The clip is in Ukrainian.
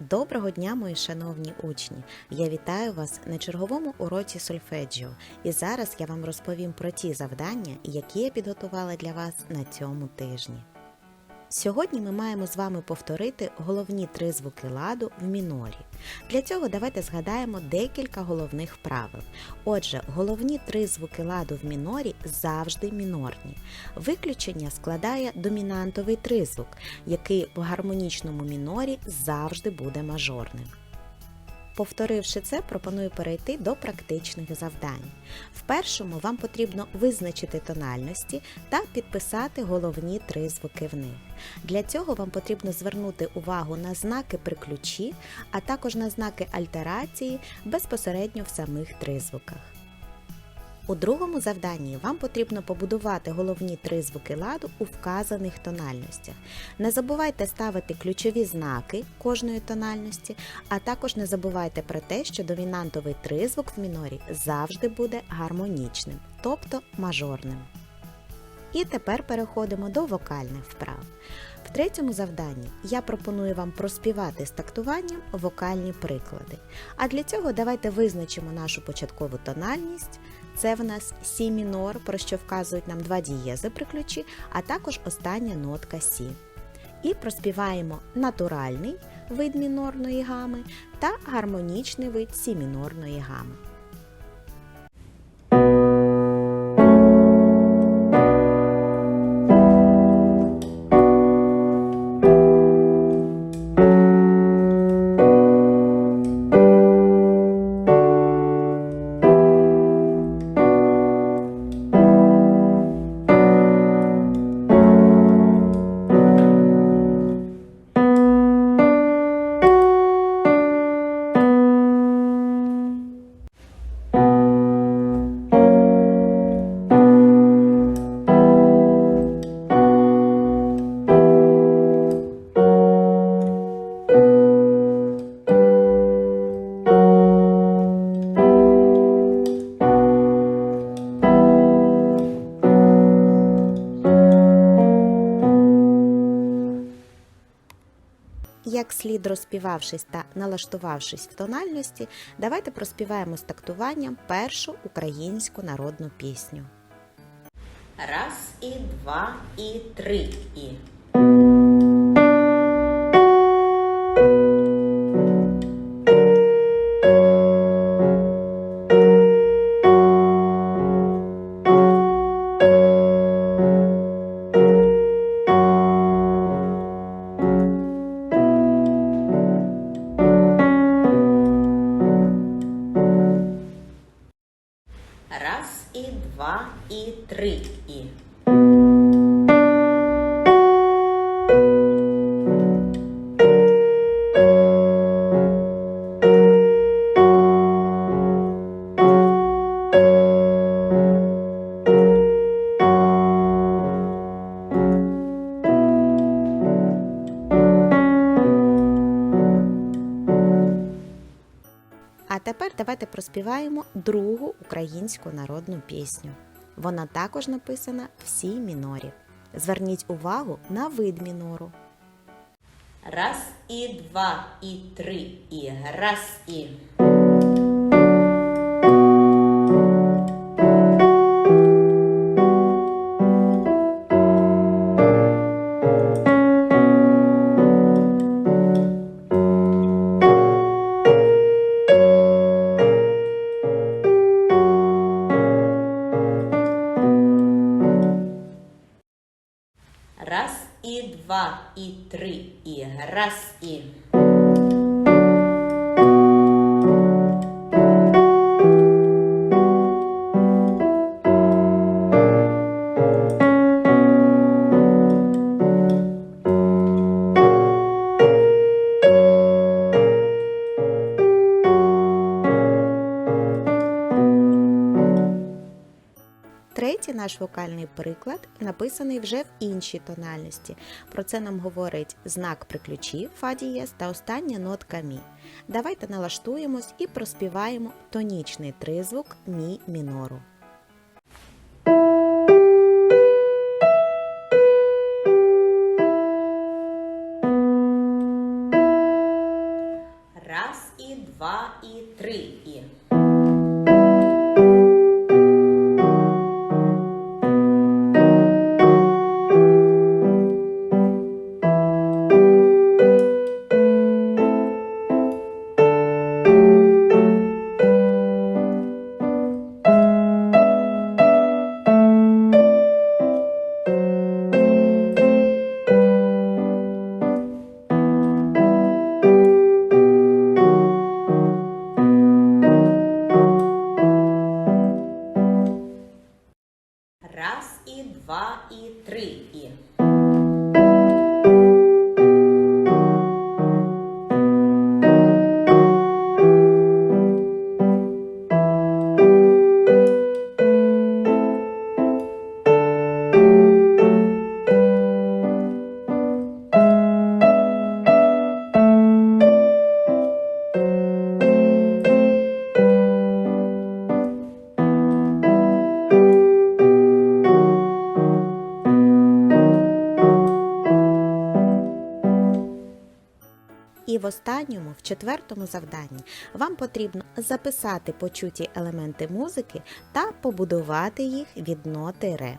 Доброго дня, мої шановні учні! Я вітаю вас на черговому уроці сольфеджіо. І зараз я вам розповім про ті завдання, які я підготувала для вас на цьому тижні. Сьогодні ми маємо з вами повторити головні три звуки ладу в мінорі. Для цього давайте згадаємо декілька головних правил. Отже, головні три звуки ладу в мінорі завжди мінорні. Виключення складає домінантовий тризвук, який в гармонічному мінорі завжди буде мажорним. Повторивши це, пропоную перейти до практичних завдань. В першому вам потрібно визначити тональності та підписати головні три звуки в них. Для цього вам потрібно звернути увагу на знаки при ключі, а також на знаки альтерації безпосередньо в самих тризвуках. У другому завданні вам потрібно побудувати головні три звуки ладу у вказаних тональностях. Не забувайте ставити ключові знаки кожної тональності, а також не забувайте про те, що домінантовий тризвук в мінорі завжди буде гармонічним, тобто мажорним. І тепер переходимо до вокальних вправ. В третьому завданні я пропоную вам проспівати з тактуванням вокальні приклади. А для цього давайте визначимо нашу початкову тональність. Це в нас Сі мінор, про що вказують нам два дієзи при ключі, а також остання нотка Сі. І проспіваємо натуральний вид мінорної гами та гармонічний вид Сі мінорної гами. Як слід розпівавшись та налаштувавшись в тональності, давайте проспіваємо з тактуванням першу українську народну пісню. Раз і два і три і. І два і три і. Тепер давайте проспіваємо другу українську народну пісню. Вона також написана в сій мінорі. Зверніть увагу на вид мінору. Раз і два і три і. Раз і. Раз і два і три і. Раз і. Третій наш вокальний приклад написаний вже в іншій тональності. Про це нам говорить знак при ключі фа та остання нотка мі. Давайте налаштуємось і проспіваємо тонічний тризвук мі мінору. Раз і два і три І в останньому, в четвертому завданні, вам потрібно записати почуті елементи музики та побудувати їх від ноти ре.